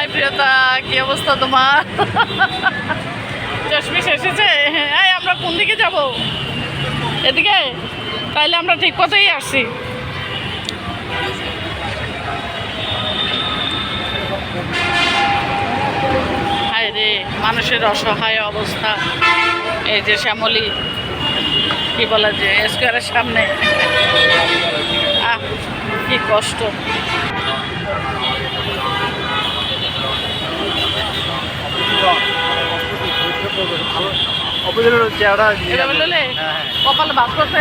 High প্রিয়তা, কি অবস্থা তোমার? চশমিশ এসেছে এই, আমরা কোন দিকে যাব? এদিকে? তাইলে আমরা ঠিক পথেই আসছি। হায় রে, মানুষের অসহায় অবস্থা। এই যে শ্যামলী, কি বলা যে স্কোয়ারের সামনে। আহ, কি কষ্ট। অপোজিটের চেহারা হ্যাঁ, হ্যাঁ। কপালে ভাত করছে।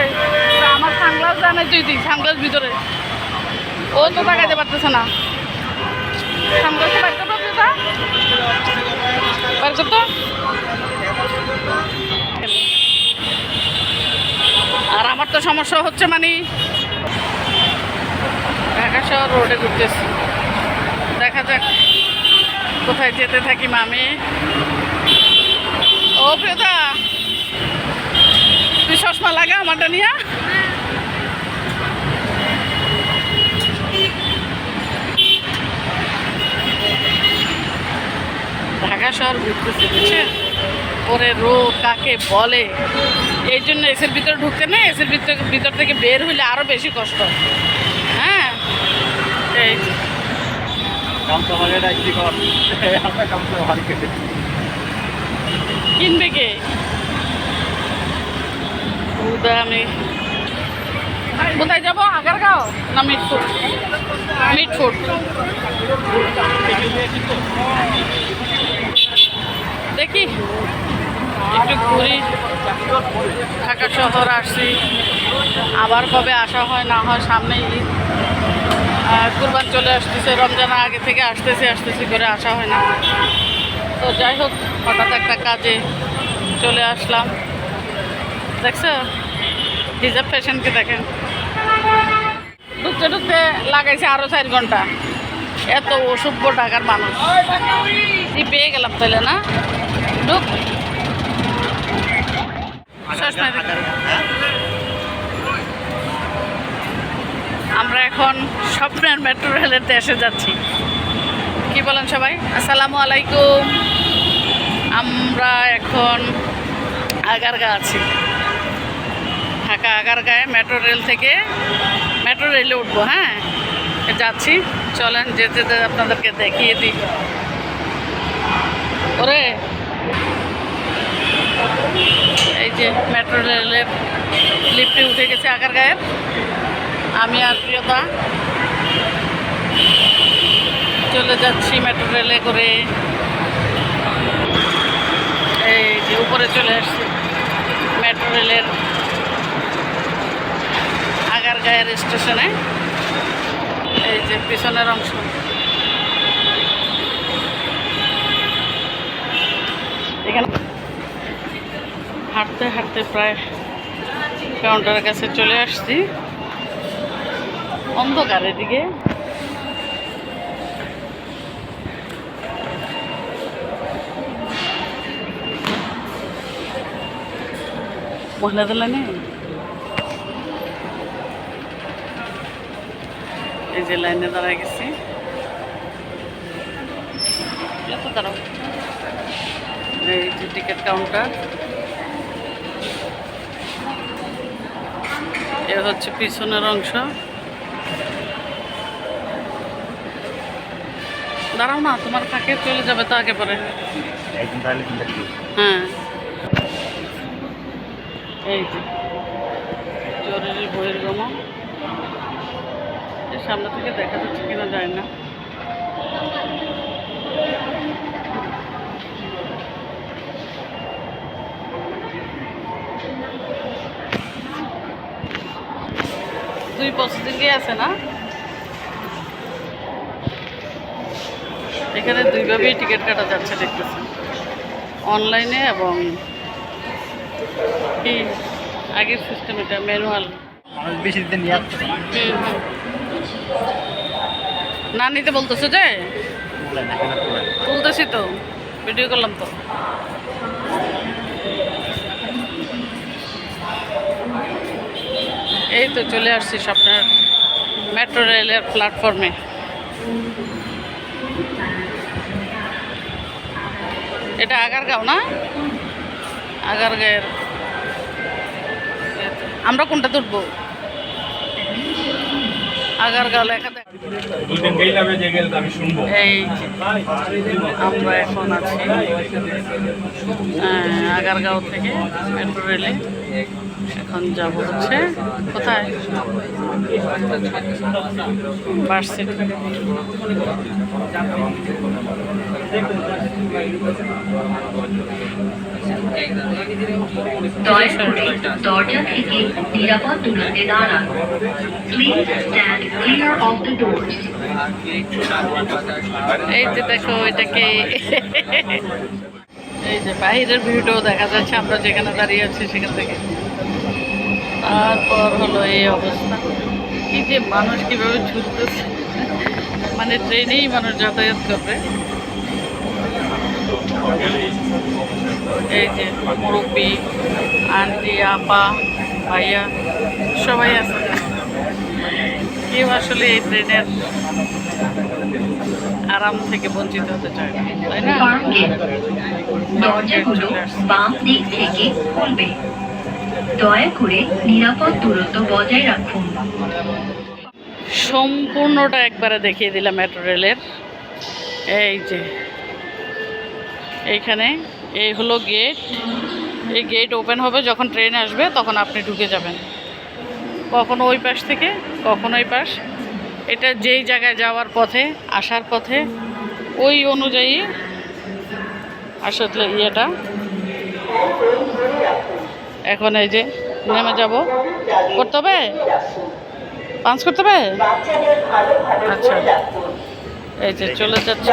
আমার সানগ্লাস জানে তুই সানগ্লাস ভিতরে। ও তো তাকাইতে পারতেছে না। সানগ্লাস বাইর করতে পারছিস বাইর করতো আর আমার তো সমস্যা হচ্ছে মানে ঢাকা শহর রোডে ঘুরতেছি। দেখা যাক কোথায় যেতে থাকি মামি। ও প্রিয়তা তুই চশমা লাগা আমারটা নিয়ে। ঢাকা শহর ঘুরতেছে বুঝছেন? ওরে রোদ কাকে বলে? এই জন্য এসের ভিতরে ঢুকতে না এসের ভিতরে ভিতর থেকে বের হইলে আরও বেশি কষ্ট। হ্যাঁ? এই কিনবে কে? আমি কোথায় যাব? আগারগাঁও না মিটফুট মিটফুট দেখি, একটু ঘুরি। ঢাকা শহর আসছি। আবার কবে আসা হয়, না হয় সামনে ঈদ। কুরবান চলে আসতেছে রমজানের আগে থেকে আসতেছি আসতেছি করে আসা হয় না। তো যাই হোক, হঠাৎ একটা কাজে চলে আসলাম। দেখছ? হিজাব ফ্যাশনকে দেখেন। ঢুকতে ঢুকতে লাগাইছে আরও চার ঘণ্টা। এত অসভ্য টাকার মানুষ। পেয়ে গেলাম তাহলে না? ঢুক। আমরা এখন স্বপ্নের মেট্রো রেলের দেশে যাচ্ছি। কি বলেন সবাই? আসসালামু আলাইকুম। আমরা এখন আগারগা আছি। ঢাকা আগারগাঁয়ে মেট্রো রেল থেকে মেট্রো রেলে উঠবো হ্যাঁ? যাচ্ছি, চলেন, যেতে যেতে আপনাদেরকে দেখিয়ে দিই। ওরে! এই যে মেট্রো রেলের লিফটে উঠে গেছে আগারগাঁয়ের আমি আর প্রিয়তা চলে যাচ্ছি মেট্রো রেলে করে। এই যে উপরে চলে আসছি। মেট্রো রেলের আগারগাঁয়ের স্টেশনে। এই যে পিছনের অংশ। এখানে হাঁটতে হাঁটতে প্রায় কাউন্টারের কাছে চলে আসছি। অন্ধকার এদিকে। মহিলাদের লাইনে? এই যে লাইনে দাঁড়ায় গেছি। দাঁড়াও। এই যে টিকিট কাউন্টার। এ হচ্ছে পিছনের অংশ। দাঁড়াও না তোমার কাকে চলে যাবে তো আগে পরে। হ্যাঁ। এই যে জরুরি বহির্গমন। সামনে থেকে দেখা যাচ্ছে কিনা যায় না। দুই প্রসেসিংয়ে আছে না? এখানে দুইভাবেই টিকিট কাটা যাচ্ছে দেখতেছি। অনলাইনে এবং কি আগের সিস্টেম এটা ম্যানুয়াল বেশি দিন না নিতে বলতেছো যে। তুলতেছি তো ভিডিও করলাম তো। এই তো চলে আসছি স্বপ্নের মেট্রো রেলের প্ল্যাটফর্মে এটা আগারগাঁও না? আগারগাঁয়ের আমরা কোনটা তুলবো? আগারগাঁও লেখা এই আমরা এখন আছি আগারগাঁও থেকে মেট্রো রেলে। এখন যাব হচ্ছে কোথায়? ভার্সিটি দরজা থেকে নিরাপদ দূরত্বে দাঁড়ান। Please stand clear of the doors এই যে দেখো এটাকে এই যে বাইরের ভিউটাও দেখা যাচ্ছে আমরা যেখানে দাঁড়িয়ে আছি সেখান থেকে। তারপর হলো এই অবস্থা। কি যে মানুষ কীভাবে ছুটতেছে। মানে ট্রেনেই মানুষ যাতায়াত করবে। এই যে মুরব্বী আন্টি আপা ভাইয়া সবাই আছে। কেউ আসলে এই ট্রেনের আরাম থেকে বঞ্চিত হতে চায় না তাই না? দয়া করে নিরাপদ দূরত্ব বজায় রাখুন। সম্পূর্ণটা একবারে দেখিয়ে দিলাম মেট্রো রেলের। এই যে, এইখানে, এই হলো গেট এই গেট ওপেন হবে যখন ট্রেন আসবে, তখন আপনি ঢুকে যাবেন। কখনো ওই পাশ থেকে, কখনো ওই পাশ। এটা যেই জায়গায় যাওয়ার পথে, আসার পথে, ওই অনুযায়ী আসলে ইয়েটা। এখন এই যে নেমে যাব। করতে হবে? পাঞ্চ করতে হবে? আচ্ছা। এই যে চলে যাচ্ছে।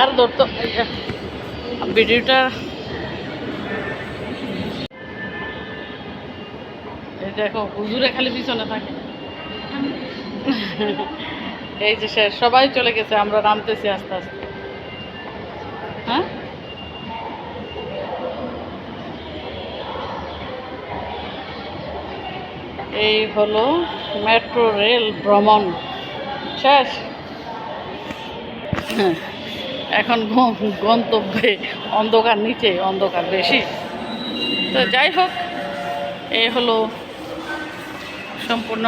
আর ধরতো ভিডিওটা এই দেখো, হুজুরে খালি পিছনে থাকে। এই যে সবাই চলে গেছে, আমরা নামতেছি আস্তে আস্তে। হ্যাঁ? এই হলো মেট্রো রেল ভ্রমণ। শেষ। এখন গন্তব্যে অন্ধকার নিচে, অন্ধকার বেশি। তো যাই হোক এই হলো সম্পূর্ণ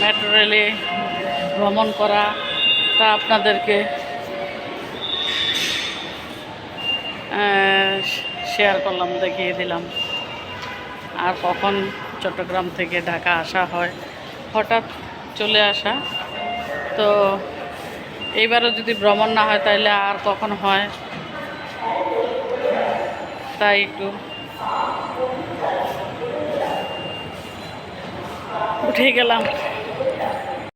মেট্রো রেলে ভ্রমণ করা। তা আপনাদেরকে শেয়ার করলাম, দেখিয়ে দিলাম। আর কখন চট্টগ্রাম থেকে ঢাকা আসা হয়। হঠাৎ চলে আসা। তো এইবারও যদি ভ্রমণ না হয় তাহলে আর কখন হয়? তাই একটু উঠে গেলাম।